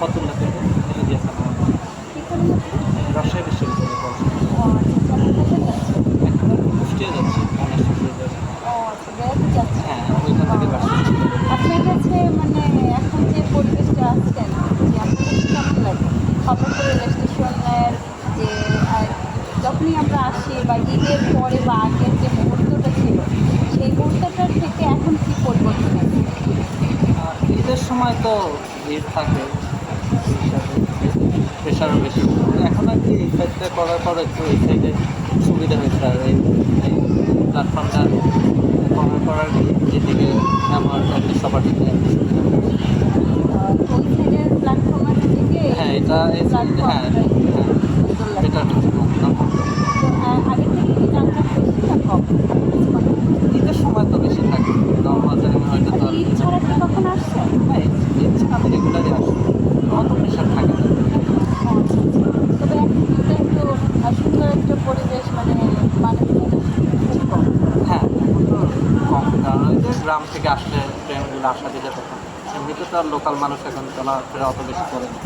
ফতুল্লা থেকে করেন আপনি? রাজশাহী বিশ্ববিদ্যালয়ে পড়াশোনা কুষ্টিয়া যাচ্ছি অনার্স হ্যাঁ ওইখান থেকে আপনার কাছে মানে এখন যে পরিবেশটা যে আপনার কাছে কেমন লাগে খবরপুর রেল স্টেশনের যে যখনই আমরা আসি বা ঈদের পরে বা আগের যে মুহূর্তটা ছিল সেই মুহূর্তটার থেকে এখন কি পরিবর্তন আছে ঈদের সময় তো ভিড় থাকে। প্রেশারও বেশি এখন আর কি এই সাইডটা করার পর একটু এই সাইডে সুবিধা হয়েছে আর এই প্ল্যাটফর্মটা করার পর আর কি যেদিকে আমার সবার দিকে হ্যাঁ এটা হ্যাঁ এটা ঈদের সময় তো বেশি থাকে নর্মাল টাইমে হয়তো তো আসছেন হ্যাঁ আমি রেগুলারই আসি অত প্রেশার থাকে না তবে এখন কিন্তু একটু আহ, পরিবেশ মানে কম। হ্যাঁ কম। কারণ ওই যে গ্রাম থেকে আসলে ট্রেনগুলো আসা দিলে তখন এমনিতে তো আর লোকাল মানুষ এখন চলাফেরা অত বেশি করে না।